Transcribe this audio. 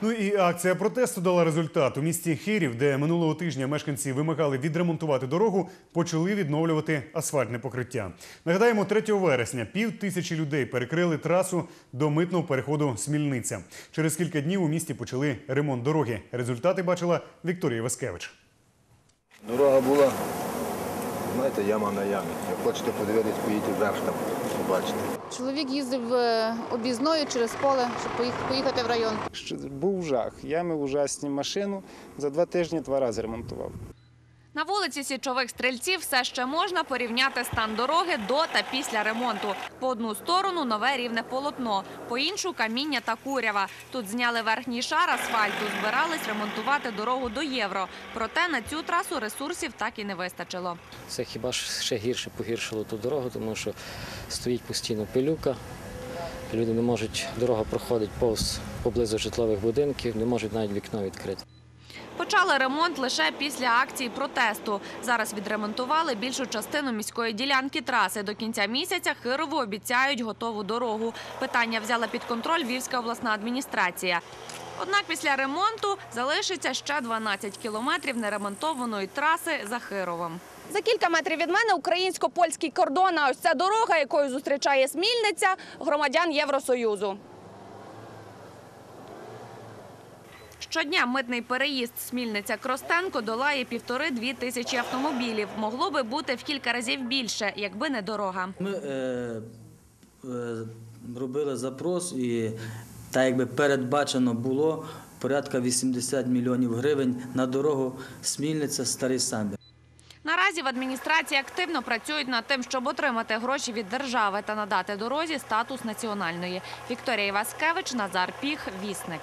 Ну і акція протесту дала результат. У місті Хирів, де минулого тижня мешканці вимагали відремонтувати дорогу, почали відновлювати асфальтне покриття. Нагадаємо, 3 вересня пів тисячі людей перекрили трасу до митного переходу Смільниця. Через кілька днів у місті почали ремонт дороги. Результати бачила Вікторія Васкевич. Дорога була, знаєте, яма на ямі. Як хочете подивитись, поїдьте вверх там, побачите. Чоловік їздив е, об'їзною через поле, щоб поїхати в район. Був жах. Ями ужасні машину. За два тижні два рази ремонтував. На вулиці Січових стрільців все ще можна порівняти стан дороги до та після ремонту. По одну сторону нове рівне полотно, по іншу каміння та курява. Тут зняли верхній шар асфальту, збирались ремонтувати дорогу до євро. Проте на цю трасу ресурсів так і не вистачило. Це хіба ж ще гірше погіршило ту дорогу, тому що стоїть постійно пилюка. Люди не можуть, дорога проходить повз поблизу житлових будинків, не можуть навіть вікно відкрити. Почали ремонт лише після акції протесту. Зараз відремонтували більшу частину міської ділянки траси. До кінця місяця Хирову обіцяють готову дорогу. Питання взяла під контроль Львівська обласна адміністрація. Однак після ремонту залишиться ще 12 кілометрів неремонтованої траси за Хировом. За кілька метрів від мене українсько-польський кордон. А ось ця дорога, якою зустрічає Смільниця громадян Євросоюзу. Щодня митний переїзд Смільниця-Кростенко долає півтори-дві тисячі автомобілів. Могло би бути в кілька разів більше, якби не дорога. Ми е, е, робили запрос і так якби передбачено було порядка 80 мільйонів гривень на дорогу Смільниця Старий Самбір. Наразі в адміністрації активно працюють над тим, щоб отримати гроші від держави та надати дорозі статус національної. Вікторія Іваскевич, Назар Піх, Вісник.